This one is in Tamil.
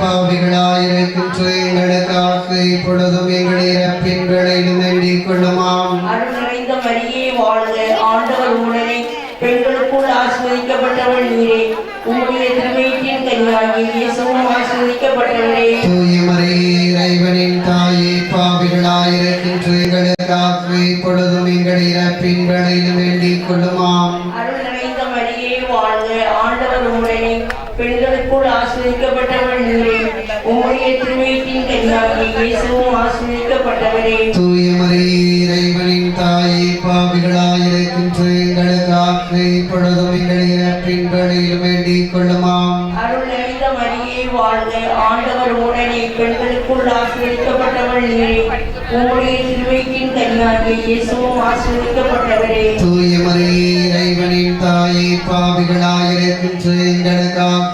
பாவிகளாயிருக்கின்ற எங்களுக்காக இப்பொழுதும் எங்கள் இறப்பின் வேளையிலும் வேண்டிக் கொள்ளுமாம் அருள் நிறைந்த மரியே வாழ்க. ஆண்டவர் உடனே பெண்களுக்குள் ஆஸ்வதிக்கப்பட்டவள் நீரே. உம்முடைய திருவயிற்றின் கனியாகிய இயேசுவும் ஆஸ்வதிக்கப்பட்டவரே தூய மரியே இறைவனின் தாயே பாவிகளாயிருக்கின்ற எங்களுக்காக இப்பொழுதும் எங்கள் இறப்பின் வேளையிலும் வேண்டிக் கொள்ளுமாம். அருள் நிறைந்த மரியே வாழ்க. ஆண்டவர் உடனே பெண்களுக்குள் ஆஸ்வதிக்கப்பட்டவள் நீரே. உம்முடைய திருவயிற்றின் கனியாகிய இயேசுவும் ஆஸ்வதிக்கப்பட்டவரே தூய மரியே இறைவனின் தாயே பாவிகளாயிருக்கின்ற எங்களுக்காக இப்பொழுதும் எங்கள் இறப்பின் வேளையிலும் வேண்டிக் கொள்ளுமாம். நிறைந்த மரியே வாழ்க ஆண்டவர் உடனே பெண்களுக்குள் ஆசிரியப்பட்டவள் நீரே உம்முடைய திருவயிற்றின் கனியாகிய இயேசுவும் ஆஸ்வதிக்கப்பட்டவரே தூய மரியே இறைவனின் தாயே எங்களுக்காக